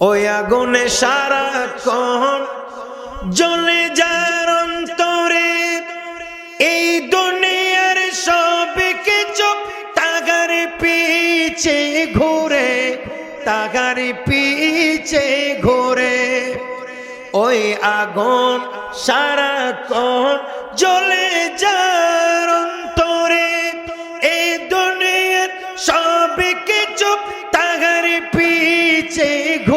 ওই আগুনে সারাক্ষণ জ্বলে যার অন্তরে। এই দুনিয়ার সব কিছু তাগার পিছে ঘুরে, তাগার পিছে ঘুরে। ওই আগুন সারাক্ষণ জ্বলে যার অন্তরে। এই দুনিয়ার সব কিছু তাহার পিছে ঘুরে।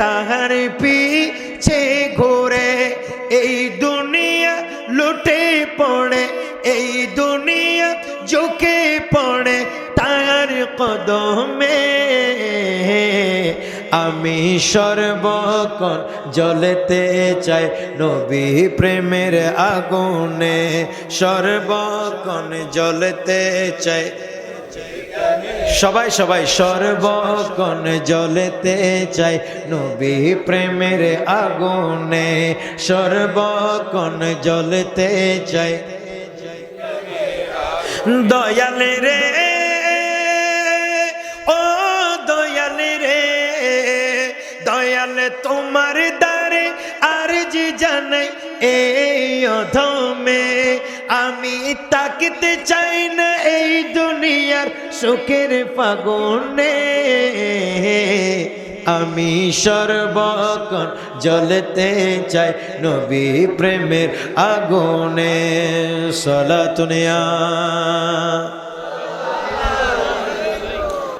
তাহার পিছে ঘোরে, এই দুনিয়া লুটে পড়ে, এই দুনিয়া ঝুঁকে পড়ে তার কদমে আমি সর্বক্ষণ জ্বলতে চাই নবী প্রেমের আগুনে, সর্বক্ষণ জ্বলতে চাই সবাই সবাই সর্বক্ষণ জ্বলতে চাই নবী প্রেমের আগুনে। সর্বক্ষণ জ্বলতে চাই দয়াল রে, ও দয়ালে রে। দয়ালে তোমার দ্বারে আর জি জানাই এই অধমে। আমি তাকিতে চাই না এই দুনিয়ার সুখের ফাগুনে। আমি সর্বক্ষণ জ্বলতে চাই নবী প্রেমের আগুনে। সলাতুনিয়া